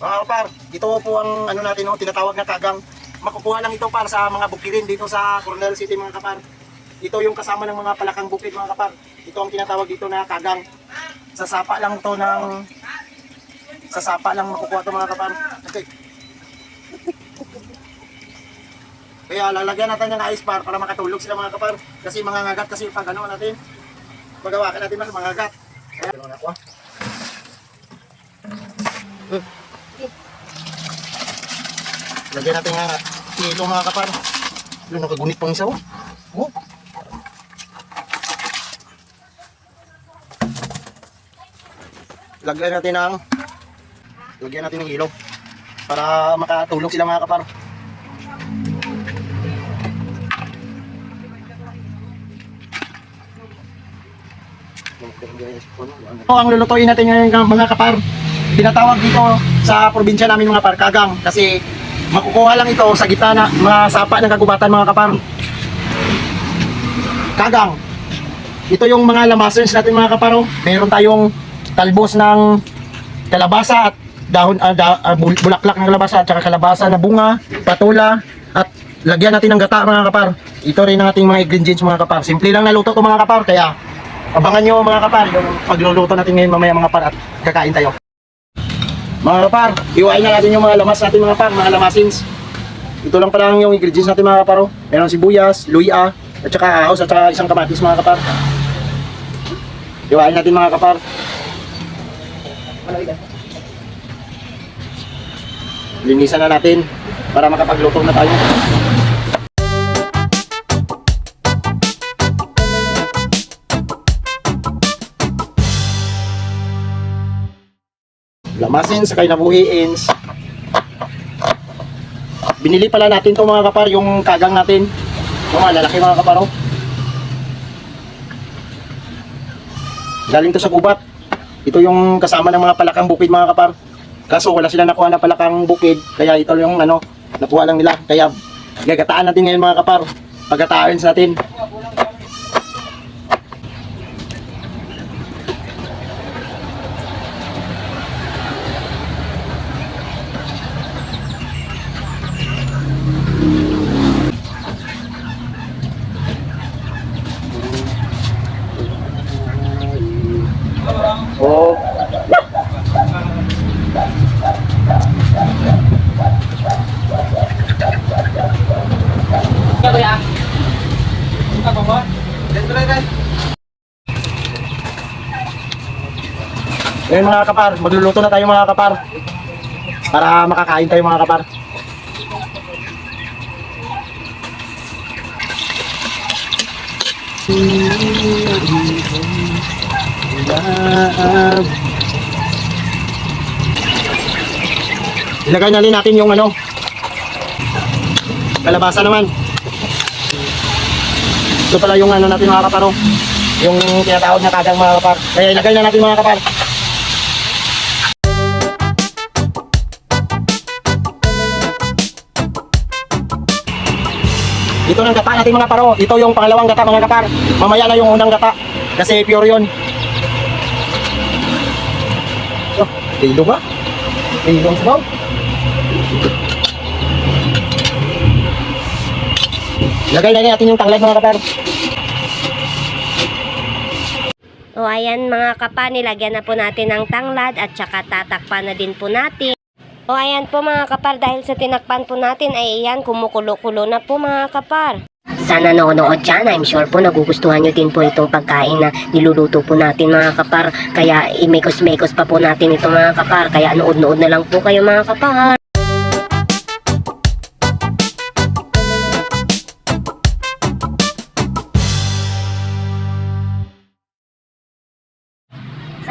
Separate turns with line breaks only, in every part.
Mga kapar, ito po ang ano natin, no, tinatawag na kagang. Makukuha lang ito para sa mga bukirin dito sa Coronel City mga kapar. Ito yung kasama ng mga palakang bukid mga kapar. Ito ang tinatawag dito na kagang. Sa sapa lang to ng sa sapa lang makukuha to mga kapar. Okay. Kaya lalagyan natin ng ice bar para makatulog sila mga kapar. Kasi mga ngagat kasi pag ano natin, magawa ka natin mga ngagat. Kaya ano na ako. Lagyan natin nga kilo mga kapar. Ano, nakagunit pang isa oh. Oh. Lagyan natin ng lagyan natin ng ilog para makatulog sila mga kapar. Ito ang lulutuin natin ngayon mga kapar. Tinatawag dito sa probinsya namin mga parkagang kasi makukuha lang ito sa gitna mga sapa ng kagubatan mga kapar. Kagang. Ito yung mga lamasons natin mga kaparo. Meron tayong talbos ng kalabasa at dahon ah, da- bul- bulaklak ng kalabasa at saka kalabasa na bunga, patula at lagyan natin ng gata mga kapar. Ito rin ang ating mga ingredients mga kapar. Simple lang na luto to mga kapar kaya abangan nyo mga kapar yung pagluluto natin ngayon mamaya mga kapar at kakain tayo. Mga kapar, iwain na natin yung mga lamas natin mga kapar, mga lamasins. Ito lang pala yung ingredients natin mga kaparo. Meron sibuyas, luya, at saka ahos, at saka isang kamatis mga kapar. Iwain natin mga kapar. Linisan na natin para makapagluto na tayo. Lamasin sa kinabuhiins. Binili pala natin to mga kapar, yung kagang natin. Mga lalaki mga kaparo. Galing to sa gubat. Ito yung kasama ng mga palakang bukid mga kapar. Kaso wala sila nakuha na palakang bukid, kaya ito yung ano, nakuha lang nila. Kaya gagataan natin ngayon mga kapar. Pagkataan natin. Ngayon mga kapar, magluluto na tayo mga kapar. Para makakain tayo mga kapar. Ilagay na rin natin yung ano, kalabasa naman. Ito pala yung ano natin mga kaparo. Yung tinatawag na kagang mga kapar. Kaya ilagay na natin mga kapar. Ito ng gata natin mga paro. Ito yung pangalawang gata mga kapar. Mamaya na yung unang gata. Kasi pure yun. Oh, tilo ba? Tilong sabaw. Lagay na natin yung tanglad mga kapar.
O ayan mga kapa, nilagyan na po natin ng tanglad at saka tatakpan na din po natin. O ayan po mga kapar, dahil sa tinakpan po natin ay iyan, kumukulo-kulo na po mga kapar. Sana nanonood dyan, I'm sure po nagugustuhan nyo din po itong pagkain na niluluto po natin mga kapar. Kaya imekos-mekos pa po natin ito mga kapar, kaya nood-nood na lang po kayo mga kapar.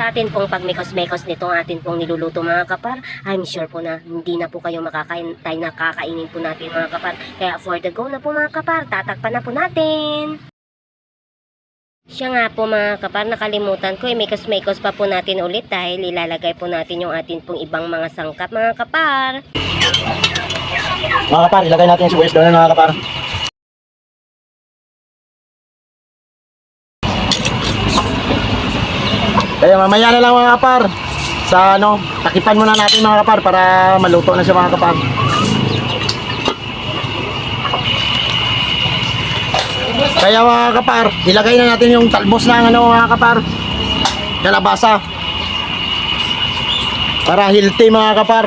Atin pong pagmekos-mekos nitong atin pong niluluto mga kapar, I'm sure po na hindi na po kayo makakain, tayo nakakainin po natin mga kapar. Kaya for the go na po mga kapar, tatakpan na po natin. Siya nga po mga kapar, nakalimutan ko, imekos-mekos pa po natin ulit dahil ilalagay po natin yung atin pong ibang mga sangkap mga kapar.
Mga kapar, ilagay natin yung sibuyas doon mga kapar. Kaya mamaya na lang mga kapar. sa ano, takipan muna natin mga kapar para maluto na siya mga kapar. Kaya mga kapar, ilagay na natin yung talbos ng ano mga kapar, kalabasa. Para healthy mga kapar.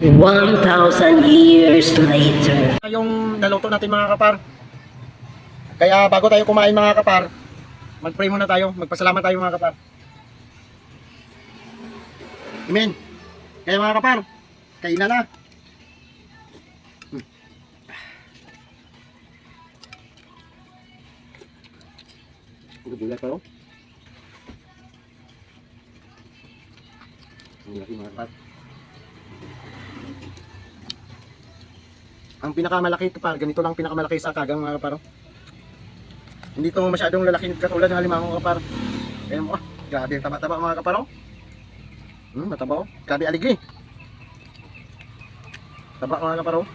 One thousand years later.
Yung naluto natin mga kapar. Kaya bago tayo kumain mga kapar, mag-pray muna tayo, magpasalamat tayo mga kapar. Amen. Kaya mga kapar, kainan na. Hmm. Gulat pa oh. Ang laki mga kapar. Ang pinakamalaki ito pa, ganito lang pinakamalaki sa kagang mga kaparo. Hindi to masyadong lalaki katulad ng halimang mga kaparo. Kaya mo, ah, grabe ang taba-taba mga kaparo. Hmm, mataba oh. Grabe aligi. Taba mga kaparo.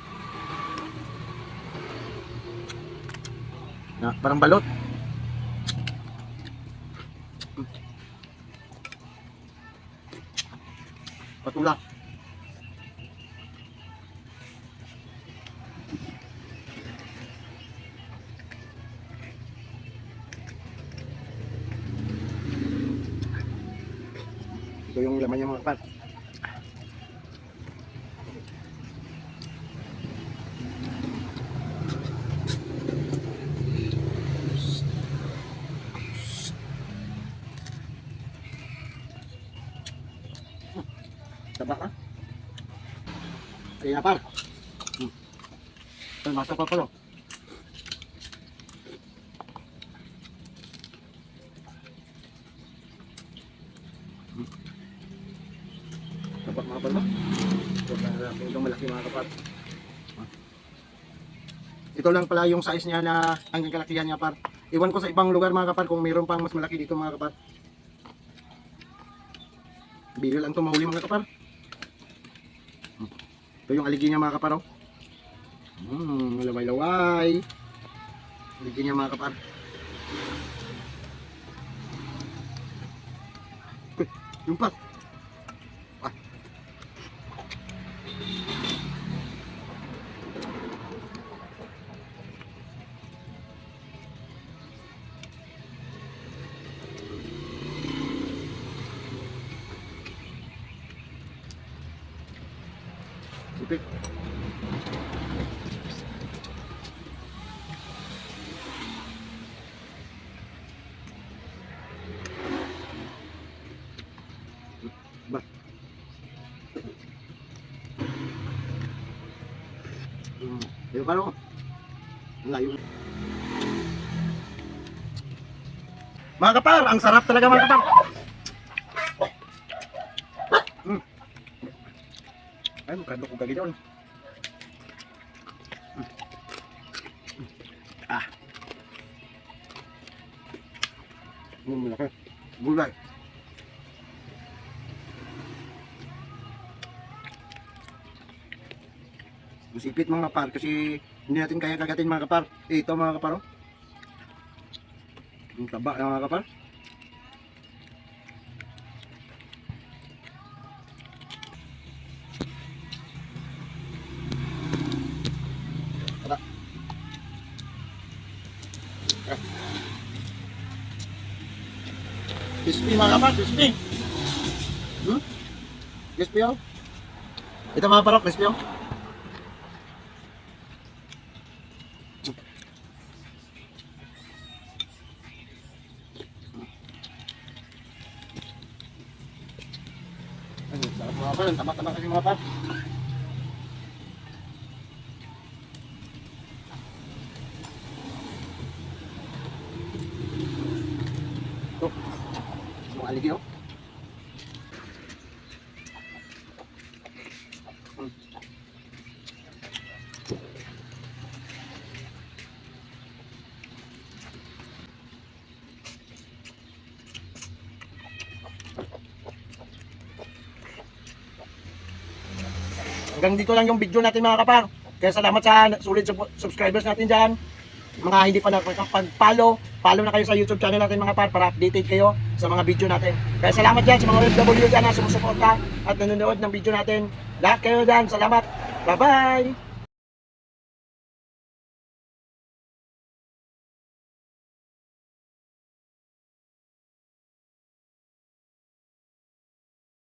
Na, parang balot. Hmm. Ito yung laman niya mga kapal. Taba ka? Kaya par. Hmm. Ay, masa pa pala. Dapat mga pala. Itong malaki mga kapar. Ito lang pala yung size niya na hanggang kalakihan niya par. Iwan ko sa ibang lugar mga kapar kung mayroon pang mas malaki dito mga kapar. Biro lang ito mahuli mga kapar. Ito yung aligi niya mga kapar. Oh. Hmm, laway-laway. Aligi niya mga kapar. Yung pa. Sipit. Ba. Hmm. Pero paano? Ang layo. Mga kapar, ang sarap talaga mga kapar. Mukha ko kagid yun. Ah. Yung malaki. Gulay. Masipit mga kapar kasi hindi natin kaya kagatin mga kapar. Eh, ito mga kapar. Oh. Yung taba mga kapar. Kapar, crispy. Hmm? Crispy oh. Ito mga parok, crispy oh. Sarap mga par, tama-tama kasi mga par. Ito, mga aligi oh. Hanggang dito lang yung video natin mga kapar. Kaya salamat sa sulit sub- subscribers natin dyan. Mga hindi pa nakapag-follow follow na kayo sa YouTube channel natin mga par para updated kayo sa mga video natin. Kaya salamat dyan sa mga OFW dyan na sumusuporta at nanonood ng video natin. Lahat kayo dyan, salamat. Bye-bye!